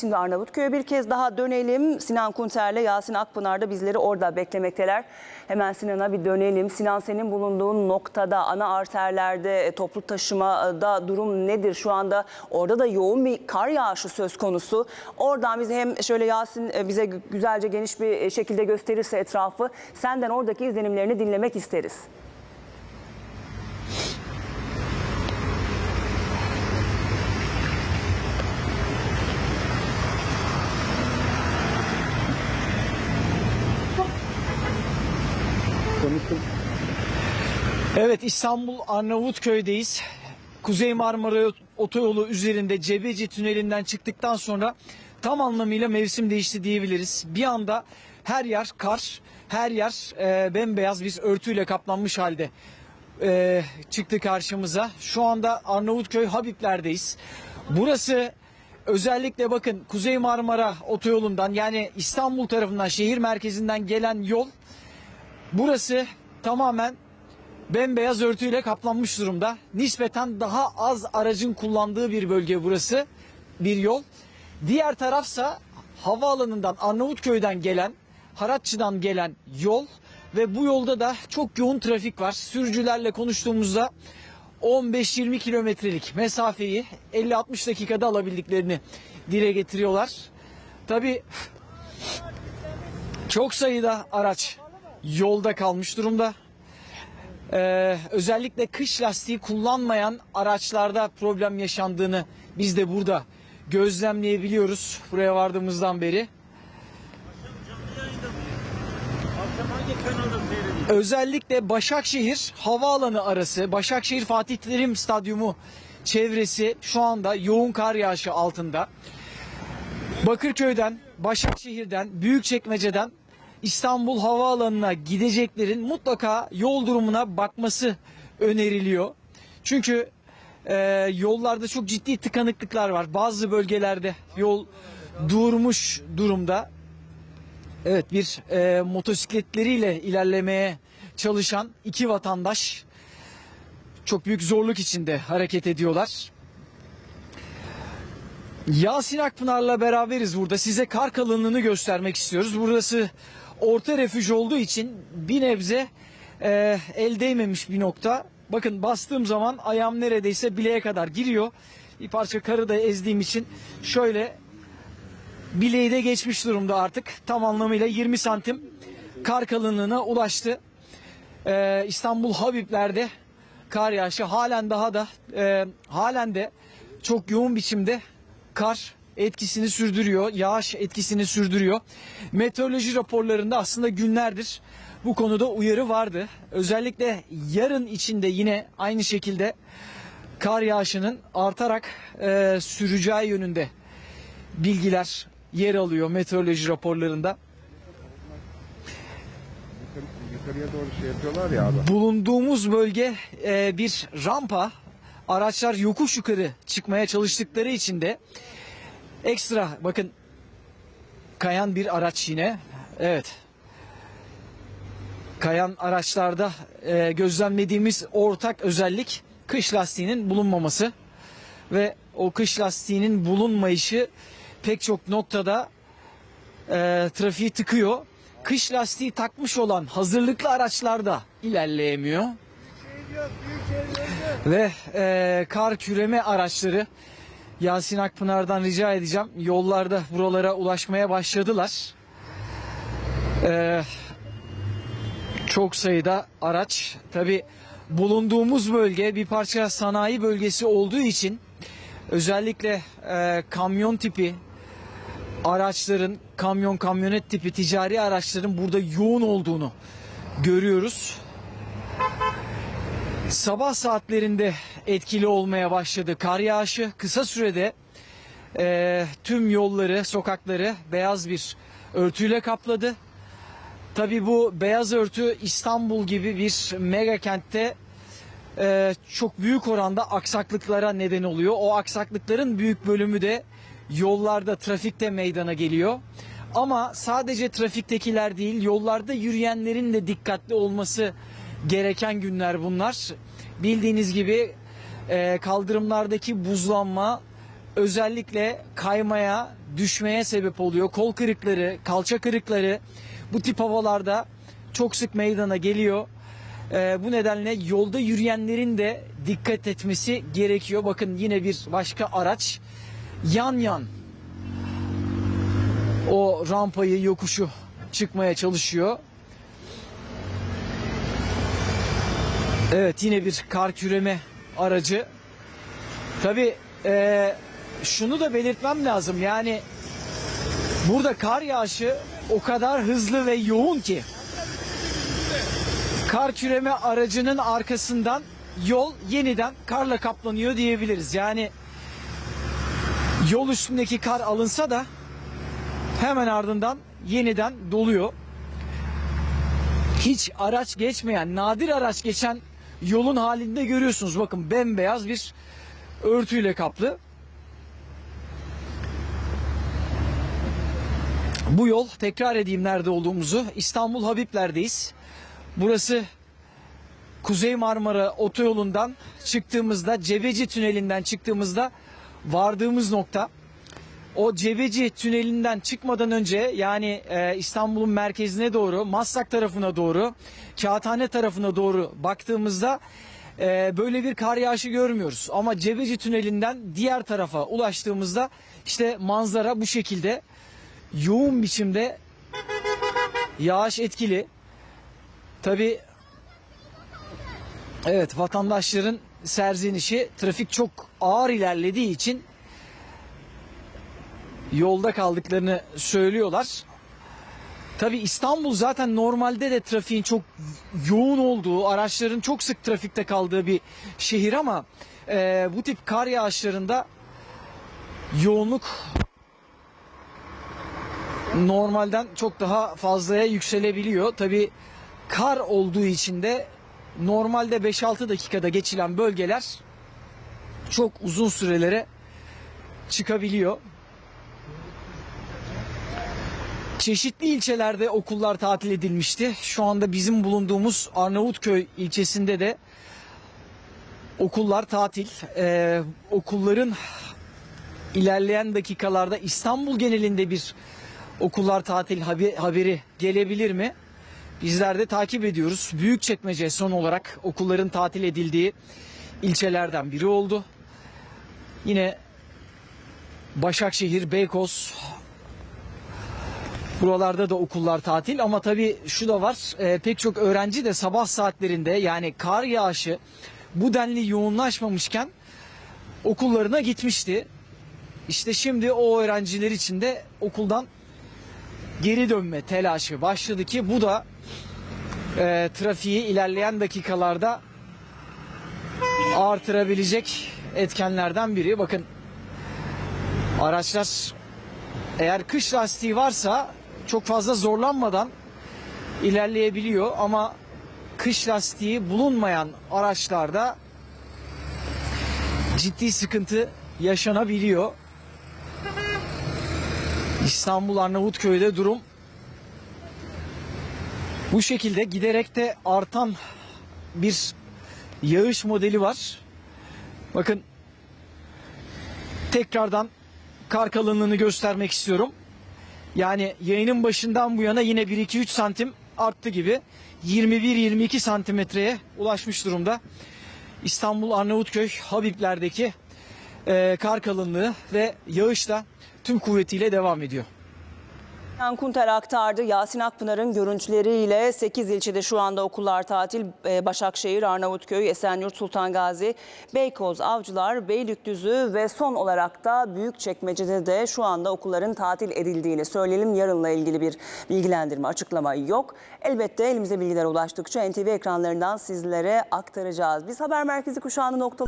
Şimdi Arnavutköy'e bir kez daha dönelim. Sinan Kunter'le Yasin Akpınar da bizleri orada beklemekteler. Hemen Sinan'a bir dönelim. Sinan senin bulunduğun noktada ana arterlerde e, toplu taşımada durum nedir? Şu anda orada da yoğun bir kar yağışı söz konusu. Oradan bize hem şöyle Yasin e, bize gü- güzelce geniş bir e, şekilde gösterirse etrafı senden oradaki izlenimlerini dinlemek isteriz. Evet İstanbul Arnavutköy'deyiz. Kuzey Marmara Otoyolu üzerinde Cebeci Tüneli'nden çıktıktan sonra tam anlamıyla mevsim değişti diyebiliriz. Bir anda her yer kar, her yer e, bembeyaz bir örtüyle kaplanmış halde e, çıktı karşımıza. Şu anda Arnavutköy Habibler'deyiz. Burası özellikle bakın Kuzey Marmara Otoyolu'ndan yani İstanbul tarafından şehir merkezinden gelen yol burası tamamen bembeyaz örtüyle kaplanmış durumda. Nispeten daha az aracın kullandığı bir bölge burası. Bir yol. Diğer tarafsa havaalanından Arnavutköy'den gelen, Haratçı'dan gelen yol ve bu yolda da çok yoğun trafik var. Sürücülerle konuştuğumuzda 15-20 kilometrelik mesafeyi 50-60 dakikada alabildiklerini dile getiriyorlar. Tabii çok sayıda araç yolda kalmış durumda. Ee, özellikle kış lastiği kullanmayan araçlarda problem yaşandığını biz de burada gözlemleyebiliyoruz buraya vardığımızdan beri. Özellikle Başakşehir havaalanı arası, Başakşehir Fatih Terim Stadyumu çevresi şu anda yoğun kar yağışı altında. Bakırköy'den, Başakşehir'den, Büyükçekmece'den İstanbul Havaalanı'na gideceklerin mutlaka yol durumuna bakması öneriliyor. Çünkü e, yollarda çok ciddi tıkanıklıklar var. Bazı bölgelerde yol durmuş durumda. Evet bir e, motosikletleriyle ilerlemeye çalışan iki vatandaş çok büyük zorluk içinde hareket ediyorlar. Yasin Akpınar'la beraberiz burada. Size kar kalınlığını göstermek istiyoruz. Burası orta refüj olduğu için bir nebze e, el değmemiş bir nokta. Bakın bastığım zaman ayağım neredeyse bileğe kadar giriyor. Bir parça karı da ezdiğim için şöyle bileği de geçmiş durumda artık. Tam anlamıyla 20 santim kar kalınlığına ulaştı. Ee, İstanbul Habibler'de kar yağışı halen daha da e, halen de çok yoğun biçimde kar etkisini sürdürüyor. Yağış etkisini sürdürüyor. Meteoroloji raporlarında aslında günlerdir bu konuda uyarı vardı. Özellikle yarın içinde yine aynı şekilde kar yağışının artarak e, süreceği yönünde bilgiler yer alıyor meteoroloji raporlarında. Yukarıya doğru şey yapıyorlar ya abi. Bulunduğumuz bölge e, bir rampa. Araçlar yokuş yukarı çıkmaya çalıştıkları için de ekstra bakın kayan bir araç yine. Evet. Kayan araçlarda e, gözlemlediğimiz ortak özellik kış lastiğinin bulunmaması ve o kış lastiğinin bulunmayışı pek çok noktada e, trafiği tıkıyor. Kış lastiği takmış olan hazırlıklı araçlarda ilerleyemiyor. Ve e, kar küreme araçları Yasin Akpınar'dan rica edeceğim. Yollarda buralara ulaşmaya başladılar. E, çok sayıda araç. Tabi bulunduğumuz bölge bir parça sanayi bölgesi olduğu için özellikle e, kamyon tipi araçların kamyon kamyonet tipi ticari araçların burada yoğun olduğunu görüyoruz. Sabah saatlerinde etkili olmaya başladı kar yağışı. Kısa sürede e, tüm yolları, sokakları beyaz bir örtüyle kapladı. Tabii bu beyaz örtü İstanbul gibi bir mega kentte e, çok büyük oranda aksaklıklara neden oluyor. O aksaklıkların büyük bölümü de yollarda, trafikte meydana geliyor. Ama sadece trafiktekiler değil, yollarda yürüyenlerin de dikkatli olması gereken günler bunlar. Bildiğiniz gibi e, kaldırımlardaki buzlanma özellikle kaymaya, düşmeye sebep oluyor. Kol kırıkları, kalça kırıkları bu tip havalarda çok sık meydana geliyor. Ee, bu nedenle yolda yürüyenlerin de dikkat etmesi gerekiyor. Bakın yine bir başka araç yan yan o rampayı, yokuşu çıkmaya çalışıyor. Evet yine bir kar küreme aracı. Tabi şunu da belirtmem lazım yani burada kar yağışı o kadar hızlı ve yoğun ki kar küreme aracının arkasından yol yeniden karla kaplanıyor diyebiliriz. Yani yol üstündeki kar alınsa da hemen ardından yeniden doluyor. Hiç araç geçmeyen, nadir araç geçen yolun halinde görüyorsunuz. Bakın bembeyaz bir örtüyle kaplı. Bu yol tekrar edeyim nerede olduğumuzu. İstanbul Habibler'deyiz. Burası Kuzey Marmara Otoyolu'ndan çıktığımızda Cebeci Tüneli'nden çıktığımızda vardığımız nokta. O Cebeci Tüneli'nden çıkmadan önce yani e, İstanbul'un merkezine doğru Maslak tarafına doğru Kağıthane tarafına doğru baktığımızda e, böyle bir kar yağışı görmüyoruz. Ama Cebeci Tüneli'nden diğer tarafa ulaştığımızda işte manzara bu şekilde yoğun biçimde yağış etkili. Tabi evet vatandaşların serzenişi trafik çok ağır ilerlediği için yolda kaldıklarını söylüyorlar. Tabi İstanbul zaten normalde de trafiğin çok yoğun olduğu, araçların çok sık trafikte kaldığı bir şehir ama e, bu tip kar yağışlarında yoğunluk normalden çok daha fazlaya yükselebiliyor. Tabi kar olduğu için de normalde 5-6 dakikada geçilen bölgeler çok uzun sürelere çıkabiliyor. Çeşitli ilçelerde okullar tatil edilmişti. Şu anda bizim bulunduğumuz Arnavutköy ilçesinde de okullar tatil. Ee, okulların ilerleyen dakikalarda İstanbul genelinde bir okullar tatil haberi gelebilir mi? Bizler de takip ediyoruz. Büyükçekmece son olarak okulların tatil edildiği ilçelerden biri oldu. Yine Başakşehir, Beykoz, Buralarda da okullar tatil ama tabii şu da var e, pek çok öğrenci de sabah saatlerinde yani kar yağışı bu denli yoğunlaşmamışken okullarına gitmişti. İşte şimdi o öğrenciler için de okuldan geri dönme telaşı başladı ki bu da e, trafiği ilerleyen dakikalarda artırabilecek etkenlerden biri. Bakın araçlar eğer kış lastiği varsa çok fazla zorlanmadan ilerleyebiliyor ama kış lastiği bulunmayan araçlarda ciddi sıkıntı yaşanabiliyor. İstanbul Arnavutköy'de durum bu şekilde giderek de artan bir yağış modeli var. Bakın tekrardan kar kalınlığını göstermek istiyorum. Yani yayının başından bu yana yine 1-2-3 santim arttı gibi. 21-22 santimetreye ulaşmış durumda. İstanbul Arnavutköy Habibler'deki e, kar kalınlığı ve yağış da tüm kuvvetiyle devam ediyor. Sinan Kunter aktardı. Yasin Akpınar'ın görüntüleriyle 8 ilçede şu anda okullar tatil. Ee, Başakşehir, Arnavutköy, Esenyurt, Sultan Gazi, Beykoz, Avcılar, Beylikdüzü ve son olarak da Büyükçekmece'de de şu anda okulların tatil edildiğini söyleyelim. Yarınla ilgili bir bilgilendirme, açıklama yok. Elbette elimize bilgiler ulaştıkça NTV ekranlarından sizlere aktaracağız. Biz haber merkezi kuşağını noktalı